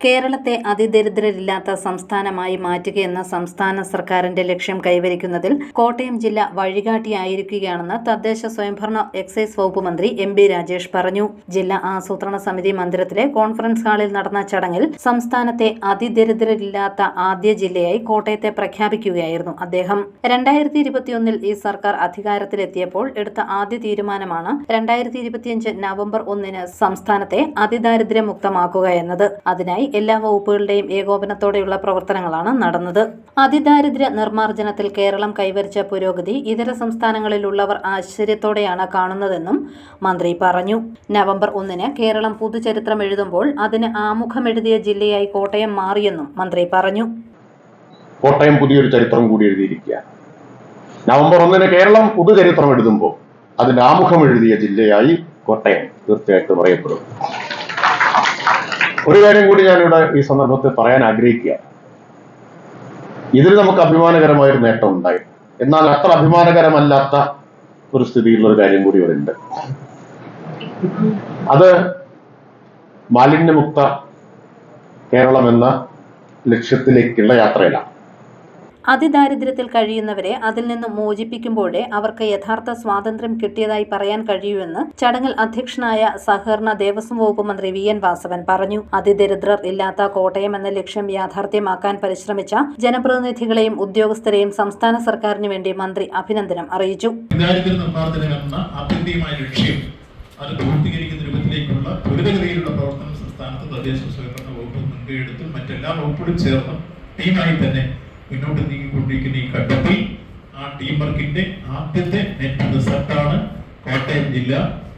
കേരളത്തെ അതിദരിദ്രരില്ലാത്ത സംസ്ഥാനമായി മാറ്റുകയെന്ന സംസ്ഥാന സർക്കാരിന്റെ ലക്ഷ്യം കൈവരിക്കുന്നതിൽ കോട്ടയം ജില്ല വഴികാട്ടിയായിരിക്കുകയാണെന്ന് തദ്ദേശ സ്വയംഭരണ എക്സൈസ് വകുപ്പ് മന്ത്രി എം ബി രാജേഷ് പറഞ്ഞു. ജില്ലാ ആസൂത്രണ സമിതി മന്ദിരത്തിലെ കോൺഫറൻസ് ഹാളിൽ നടന്ന ചടങ്ങിൽ സംസ്ഥാനത്തെ അതിദരിദ്രരില്ലാത്ത ആദ്യ ജില്ലയായി കോട്ടയത്തെ പ്രഖ്യാപിക്കുകയായിരുന്നു അദ്ദേഹം. രണ്ടായിരത്തി ഇരുപത്തിയൊന്നിൽ ഈ സർക്കാർ അധികാരത്തിലെത്തിയപ്പോൾ എടുത്ത ആദ്യ തീരുമാനമാണ് രണ്ടായിരത്തി ഇരുപത്തിയഞ്ച് നവംബർ ഒന്നിന് സംസ്ഥാനത്തെ അതിദാരിദ്ര്യമുക്തമാക്കുക എന്നത്. അതിനായി എല്ലാ വകുപ്പുകളുടെയും ഏകോപനത്തോടെയുള്ള പ്രവർത്തനങ്ങളാണ് നടന്നത്. അതിദാരിദ്ര്യ നിർമ്മാർജനത്തിൽ കേരളം കൈവരിച്ച പുരോഗതി ഇതര സംസ്ഥാനങ്ങളിലുള്ളവർ ആശ്ചര്യത്തോടെയാണ് കാണുന്നതെന്നും മന്ത്രി പറഞ്ഞു. നവംബർ ഒന്നിന് കേരളം പുതുചരിത്രം എഴുതുമ്പോൾ അതിന് ആമുഖമെഴുതിയ ജില്ലയായി കോട്ടയം മാറിയെന്നും മന്ത്രി പറഞ്ഞു. കോട്ടയം പുതിയൊരു ചരിത്രം കൂടി എഴുതിയിരിക്കുക നവംബർ ഒന്നിന് കേരളം പുതുചരിത്രം എഴുതുമ്പോൾ അതിന്റെ ആമുഖം എഴുതിയ ജില്ലയായി കോട്ടയം തീർച്ചയായിട്ടും അറിയപ്പെടും. ഒരു കാര്യം കൂടി ഞാനിവിടെ ഈ സന്ദർഭത്തിൽ പറയാൻ ആഗ്രഹിക്കുക. ഇതിൽ നമുക്ക് അഭിമാനകരമായ ഒരു നേട്ടം ഉണ്ടായി. എന്നാൽ അത്ര അഭിമാനകരമല്ലാത്ത ഒരു സ്ഥിതിയിലുള്ള ഒരു കാര്യം കൂടി ഇവിടെ ഉണ്ട് അത് മാലിന്യമുക്ത കേരളം എന്ന ലക്ഷ്യത്തിലേക്കുള്ള യാത്രയിലാണ്. അതിദാരിദ്ര്യത്തിൽ കഴിയുന്നവരെ അതിൽ നിന്ന് മോചിപ്പിക്കുമ്പോഴേ അവർക്ക് യഥാർത്ഥ സ്വാതന്ത്ര്യം കിട്ടിയതായി പറയാൻ കഴിയൂവെന്ന് ചടങ്ങിൽ അധ്യക്ഷനായ സഹകരണ ദേവസ്വം വകുപ്പ് മന്ത്രി വി എൻ വാസവൻ പറഞ്ഞു. അതിദരിദ്രർ ഇല്ലാത്ത കോട്ടയം എന്ന ലക്ഷ്യം യാഥാർത്ഥ്യമാക്കാൻ പരിശ്രമിച്ച ജനപ്രതിനിധികളെയും ഉദ്യോഗസ്ഥരെയും സംസ്ഥാന സർക്കാരിന് വേണ്ടി മന്ത്രി അഭിനന്ദനം അറിയിച്ചു. അത് പൂർത്തീകരിക്കുന്ന രൂപത്തിലേക്കുള്ള ത്വരിതഗതിയിലുള്ള പ്രവർത്തനം സംസ്ഥാനത്ത് തദ്ദേശ സ്വയംഭരണ വകുപ്പ് മുൻകൈയെടുത്തും മറ്റെല്ലാ വകുപ്പുകളും ചേർന്ന് ടീമായി തന്നെ മുന്നോട്ട് നീങ്ങിക്കൊണ്ടിരിക്കുന്ന ഈ ഘട്ടത്തിൽ ആ ടീം വർക്കിന്റെ ആദ്യത്തെ നെറ്റ് റിസൾട്ടാണ് കോട്ടയം ജില്ല.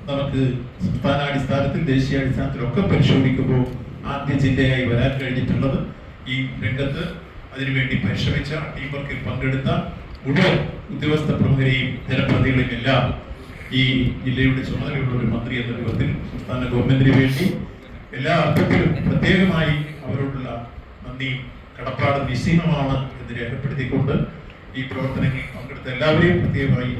നമുക്ക് സംസ്ഥാനാടിസ്ഥാനത്തിൽ ദേശീയാടിസ്ഥാനത്തിലൊക്കെ പരിശോധിക്കുമ്പോൾ ആദ്യ ജില്ലയായി വരാൻ കഴിഞ്ഞിട്ടുള്ളത് ഈ രംഗത്ത്. അതിനുവേണ്ടി പരിശ്രമിച്ച ടീം വർക്കിൽ പങ്കെടുത്ത മുഴുവൻ ഉദ്യോഗസ്ഥ പ്രമുഖരെയും ജനപ്രതികളെയും എല്ലാം ഈ ജില്ലയുടെ ചുമതലയുള്ള ഒരു മന്ത്രി എന്ന രൂപത്തിൽ സംസ്ഥാന ഗവൺമെന്റിന് വേണ്ടി എല്ലാ അർത്ഥത്തിലും പ്രത്യേകമായി അവരോടുള്ള നന്ദിയും കടപ്പാട് നിസ്സീമമാണ് എന്ന് രേഖപ്പെടുത്തിക്കൊണ്ട് ഈ പ്രവർത്തനങ്ങളിൽ പങ്കെടുത്ത എല്ലാവരെയും പ്രത്യേകമായി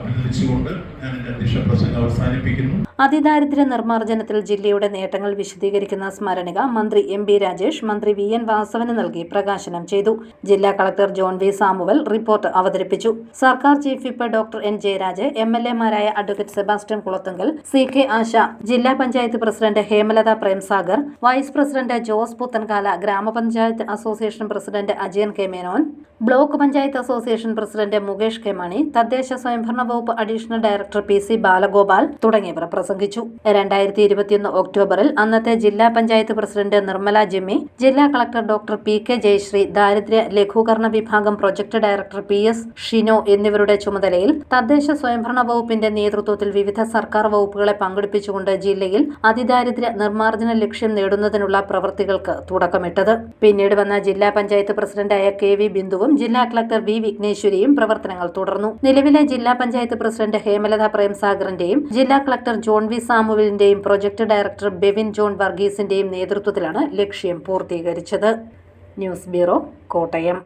അഭിനന്ദിച്ചുകൊണ്ട് ഞാൻ എന്റെ അധ്യക്ഷ പ്രസംഗം അവസാനിപ്പിക്കുന്നു. അതിദാരിദ്ര്യ നിർമ്മാർജനത്തിൽ ജില്ലയുടെ നേട്ടങ്ങൾ വിശദീകരിക്കുന്ന സ്മരണിക മന്ത്രി എം ബി രാജേഷ് മന്ത്രി വി എൻ വാസവന് നൽകി പ്രകാശനം ചെയ്തു. ജില്ലാ collector John V Samuel report അവതരിപ്പിച്ചു. സർക്കാർ chief whip doctor N Jayaraj M L എമാരായ advocate Sebastian Kulathunkal C K Asha ജില്ലാ panchayat president Hemalatha Premsagar vice president Jose Puthenkala gramapanchayat association president Ajayan K Menon block panchayat association president Mukesh K Mani തദ്ദേശ സ്വയംഭരണ വകുപ്പ് additional director P C Balagopal തുടങ്ങിയവർ പ്രസംഗിച്ചു. രണ്ടായിരത്തി ഇരുപത്തിയൊന്ന് ഒക്ടോബറിൽ അന്നത്തെ ജില്ലാ പഞ്ചായത്ത് പ്രസിഡന്റ് നിർമ്മല ജിമ്മി ജില്ലാ collector doctor P K Jayasree ദാരിദ്ര്യ ലഘൂകരണ വിഭാഗം project director P S Shino എന്നിവരുടെ ചുമതലയിൽ തദ്ദേശ സ്വയംഭരണ വകുപ്പിന്റെ നേതൃത്വത്തിൽ വിവിധ സർക്കാർ വകുപ്പുകളെ പങ്കെടുപ്പിച്ചുകൊണ്ട് ജില്ലയിൽ അതിദാരിദ്ര്യ നിർമ്മാർജന ലക്ഷ്യം നേടുന്നതിനുള്ള പ്രവൃത്തികൾക്ക് തുടക്കമിട്ടത്. പിന്നീട് വന്ന ജില്ലാ പഞ്ചായത്ത് പ്രസിഡന്റായ കെ വി ബിന്ദുവും ജില്ലാ കളക്ടർ വി വിഘ്നേശ്വരിയും പ്രവർത്തനങ്ങൾ തുടർന്നു. നിലവിലെ ജില്ലാ പഞ്ചായത്ത് പ്രസിഡന്റ് ഹേമലത പ്രേംസാഗറിന്റെയും ജില്ലാ കളക്ടർ വി സാമുവലിന്റെയും പ്രൊജക്ട് ഡയറക്ടർ ബെവിൻ ജോൺ വർഗീസിന്റെയും നേതൃത്വത്തിലാണ് ലക്ഷ്യം പൂർത്തീകരിച്ചത്. News bureau Kottayam.